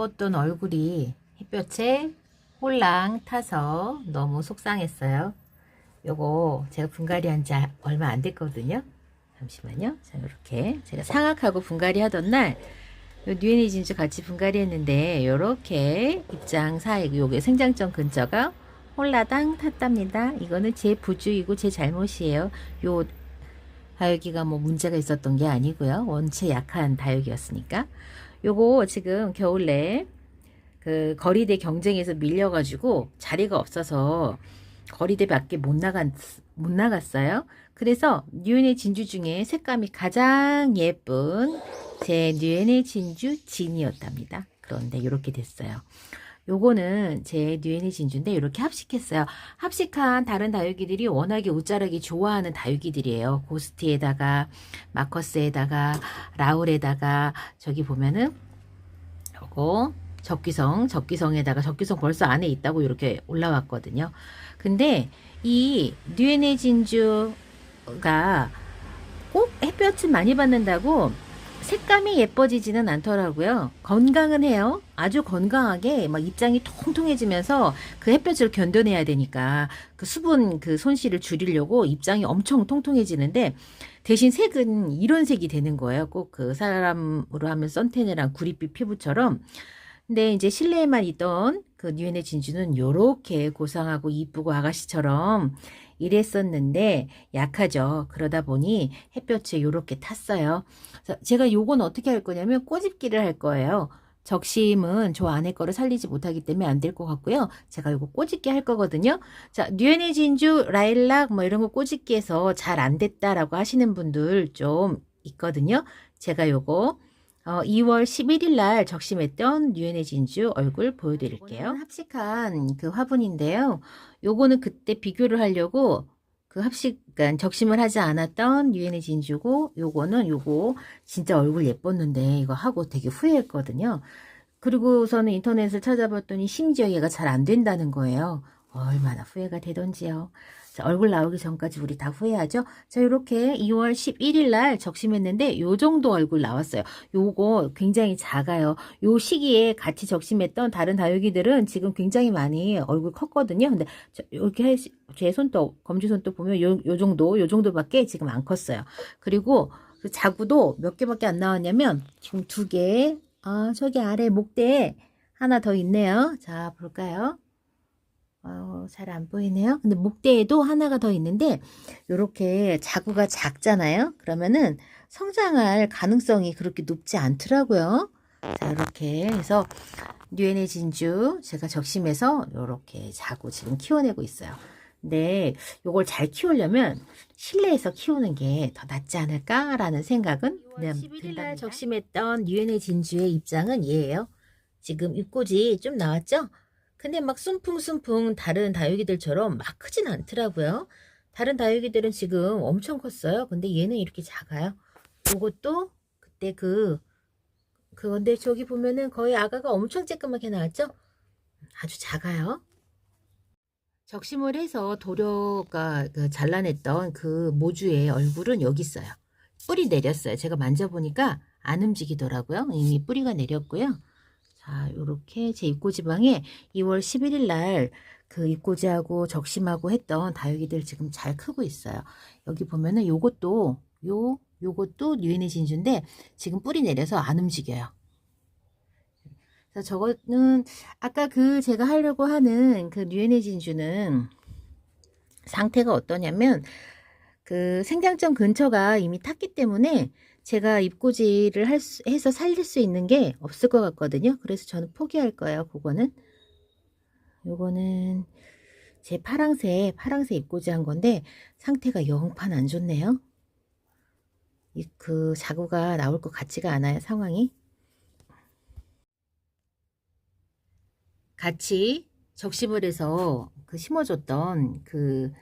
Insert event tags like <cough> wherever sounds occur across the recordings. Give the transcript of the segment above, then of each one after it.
예뻤던 얼굴이 햇볕에 홀랑 타서 너무 속상했어요. 요거 제가 분갈이 한 지 얼마 안 됐거든요. 잠시만요. 자, 이렇게 제가 상악하고 분갈이 하던 날 뉴에니 진주 같이 분갈이 했는데 요렇게 입장 사이 요게 생장점 근처가 홀라당 탔답니다. 이거는 제 부주이고 제 잘못이에요. 요 다육이가 뭐 문제가 있었던 게 아니고요. 원체 약한 다육이었으니까. 요거 지금 겨울에 그 거리대 경쟁에서 밀려가지고 자리가 없어서 거리대 밖에 못 나갔 못 나갔어요. 그래서 뉴엔의 진주 중에 색감이 가장 예쁜 제 뉴엔의 진주 진이었답니다. 그런데 이렇게 됐어요. 요거는 제 뉴엔의 진주인데 이렇게 합식했어요. 합식한 다른 다육이들이 워낙에 옷자락이 좋아하는 다육이들이에요. 고스트에다가 마커스에다가 라울에다가 저기 보면은 요거 적기성 적기성에다가 적기성 벌써 안에 있다고 이렇게 올라왔거든요. 근데 이 뉴엔의 진주가 꼭 햇볕을 많이 받는다고 색감이 예뻐지지는 않더라고요. 건강은 해요. 아주 건강하게 막 입장이 통통해지면서 그 햇볕을 견뎌내야 되니까 그 수분 그 손실을 줄이려고 입장이 엄청 통통해지는데 대신 색은 이런 색이 되는 거예요. 꼭 그 사람으로 하면 선테네랑 구릿빛 피부처럼. 근데 이제 실내에만 있던 그 뉴엔의 진주는 요렇게 고상하고 이쁘고 아가씨처럼 이랬었는데 약하죠. 그러다 보니 햇볕에 요렇게 탔어요. 제가 요건 어떻게 할 거냐면 꼬집기를 할 거예요. 적심은 저 안에 거를 살리지 못하기 때문에 안 될 것 같고요. 제가 요거 꼬집기 할 거거든요. 자, 뉴엔의 진주, 라일락 뭐 이런 거 꼬집기해서 잘 안 됐다라고 하시는 분들 좀 있거든요. 제가 요거 어, 2월 11일 날 적심했던 뉴엔의 진주 얼굴 보여드릴게요. 합식한 그 화분인데요. 요거는 그때 비교를 하려고 그 합식, 그러니까 적심을 하지 않았던 뉴엔의 진주고 요거는 요거 진짜 얼굴 예뻤는데 이거 하고 되게 후회했거든요. 그리고서는 인터넷을 찾아봤더니 심지어 얘가 잘 안 된다는 거예요. 얼마나 후회가 되던지요. 자, 얼굴 나오기 전까지 우리 다 후회하죠? 자, 이렇게 2월 11일 날 적심했는데 요 정도 얼굴 나왔어요. 요거 굉장히 작아요. 요 시기에 같이 적심했던 다른 다육이들은 지금 굉장히 많이 얼굴 컸거든요. 근데 저, 이렇게 제 손톱, 검지 손톱 보면 요, 요 정도, 요 정도밖에 지금 안 컸어요. 그리고 그 자구도 몇 개밖에 안 나왔냐면 지금 두 개, 아, 저기 아래 목대에 하나 더 있네요. 자, 볼까요? 어, 잘 안 보이네요. 근데 목대에도 하나가 더 있는데 이렇게 자구가 작잖아요. 그러면은 성장할 가능성이 그렇게 높지 않더라고요. 자, 이렇게 해서 뉴엔의 진주 제가 적심해서 이렇게 자구 지금 키워내고 있어요. 근데 이걸 잘 키우려면 실내에서 키우는 게 더 낫지 않을까라는 생각은 11일 날 적심했던 뉴엔의 진주의 입장은 얘예요. 지금 입꼬지 좀 나왔죠? 근데 막 순풍순풍 다른 다육이들처럼 막 크진 않더라고요. 다른 다육이들은 지금 엄청 컸어요. 근데 얘는 이렇게 작아요. 요것도 그때 그 그건데 저기 보면은 거의 아가가 엄청 쬐끄맣게 나왔죠? 아주 작아요. 적심을 해서 도려가 그 잘라냈던 그 모주의 얼굴은 여기 있어요. 뿌리 내렸어요. 제가 만져보니까 안 움직이더라고요. 이미 뿌리가 내렸고요. 자, 요렇게 제 입고지방에 2월 11일 날 그 입고지하고 적심하고 했던 다육이들 지금 잘 크고 있어요. 여기 보면은 요것도 요 요것도 뉴에니 진주인데 지금 뿌리 내려서 안 움직여요. 그래서 저거는 아까 그 제가 하려고 하는 그 뉴에니 진주는 상태가 어떠냐면 그 생장점 근처가 이미 탔기 때문에 제가 입고지를 할 수, 해서 살릴 수 있는 게 없을 것 같거든요. 그래서 저는 포기할 거예요. 그거는. 요거는 제 파랑새, 파랑새 입고지 한 건데 상태가 영판 안 좋네요. 이 그 자구가 나올 것 같지가 않아요. 상황이. 같이 적심을 해서 그 심어줬던 그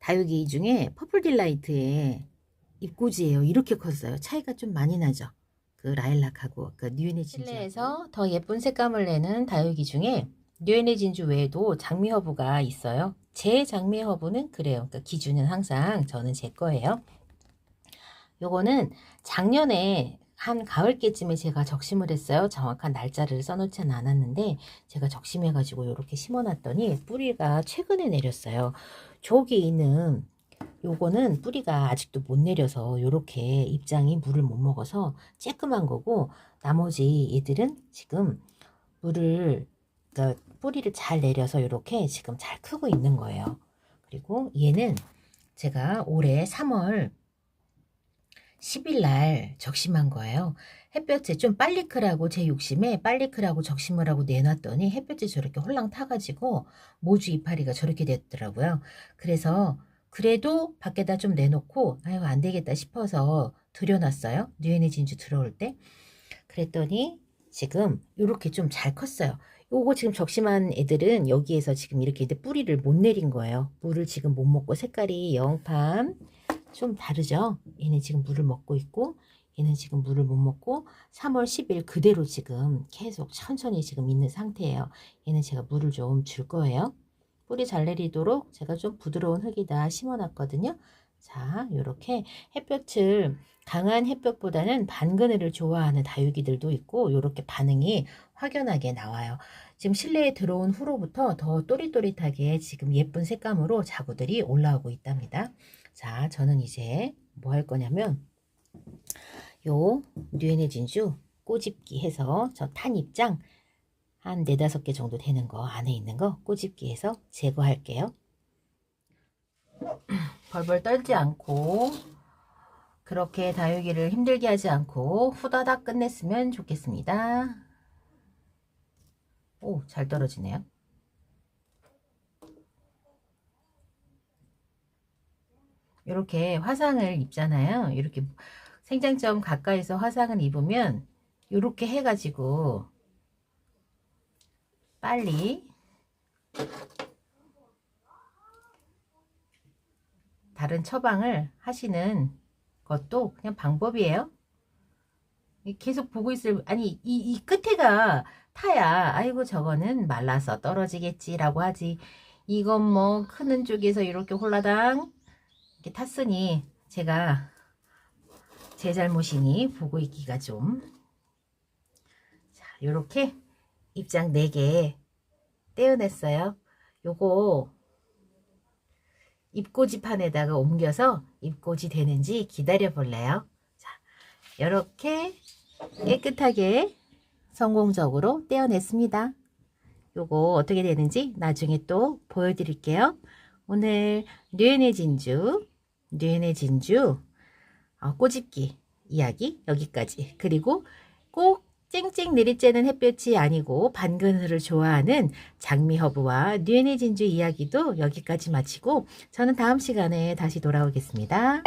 다육이 중에 퍼플 딜라이트에 입고지예요. 이렇게 컸어요. 차이가 좀 많이 나죠. 그 라일락하고 그 뉴엔의 진주. 실내에서 더 예쁜 색감을 내는 다육이 중에 뉴엔의 진주 외에도 장미 허브가 있어요. 제 장미 허브는 그래요. 그러니까 기준은 항상 저는 제 거예요. 요거는 작년에 한 가을께쯤에 제가 적심을 했어요. 정확한 날짜를 써놓지는 않았는데 제가 적심해가지고 이렇게 심어놨더니 뿌리가 최근에 내렸어요. 저기 있는 요거는 뿌리가 아직도 못 내려서 이렇게 입장이 물을 못 먹어서 쬐끔한 거고 나머지 얘들은 지금 물을 그러니까 뿌리를 잘 내려서 이렇게 지금 잘 크고 있는 거예요. 그리고 얘는 제가 올해 3월 10일 날 적심한 거예요. 햇볕에 좀 빨리 크라고 제 욕심에 빨리 크라고 적심을 하고 내놨더니 햇볕에 저렇게 홀랑 타가지고 모주 이파리가 저렇게 됐더라고요. 그래서 그래도 밖에다 좀 내놓고 아유 안 되겠다 싶어서 들여놨어요. 뉴에네 진주 들어올 때. 그랬더니 지금 이렇게 좀 잘 컸어요. 요거 지금 적심한 애들은 여기에서 지금 이렇게 이제 뿌리를 못 내린 거예요. 물을 지금 못 먹고 색깔이 영판 좀 다르죠. 얘는 지금 물을 먹고 있고 얘는 지금 물을 못 먹고 3월 10일 그대로 지금 계속 천천히 지금 있는 상태예요. 얘는 제가 물을 좀 줄 거예요. 뿌리 잘 내리도록 제가 좀 부드러운 흙에다 심어놨거든요. 자, 이렇게 햇볕을 강한 햇볕보다는 반 그늘을 좋아하는 다육이들도 있고 이렇게 반응이 확연하게 나와요. 지금 실내에 들어온 후로부터 더 또릿또릿하게 지금 예쁜 색감으로 자구들이 올라오고 있답니다. 자, 저는 이제 뭐 할 거냐면 요 뉴에네 진주 꼬집기 해서 저 탄 입장 한 네다섯 개 정도 되는 거 안에 있는 거 꼬집기 해서 제거할게요. <clears throat> 벌벌 떨지 않고 그렇게 다육이를 힘들게 하지 않고 후다닥 끝냈으면 좋겠습니다. 오, 잘 떨어지네요. 이렇게 화상을 입잖아요. 이렇게 생장점 가까이서 화상을 입으면 이렇게 해가지고 빨리. 다른 처방을 하시는 것도 그냥 방법이에요. 계속 보고 있을 아니 이, 이 끝에가 타야 아이고 저거는 말라서 떨어지겠지라고 하지. 이건 뭐 크는 쪽에서 이렇게 홀라당 이렇게 탔으니 제가 제 잘못이니 보고 있기가 좀. 자, 요렇게 입장 4개 떼어냈어요. 요거 입꼬지판에다가 옮겨서 입꼬지 되는지 기다려 볼래요? 자, 이렇게 깨끗하게 성공적으로 떼어냈습니다. 요거 어떻게 되는지 나중에 또 보여드릴게요. 오늘 류엔의 진주, 류엔의 진주 어, 꼬집기 이야기 여기까지 그리고 꼭 쨍쨍 내리쬐는 햇볕이 아니고 반그늘을 좋아하는 장미허브와 류엔의 진주 이야기도 여기까지 마치고 저는 다음 시간에 다시 돌아오겠습니다.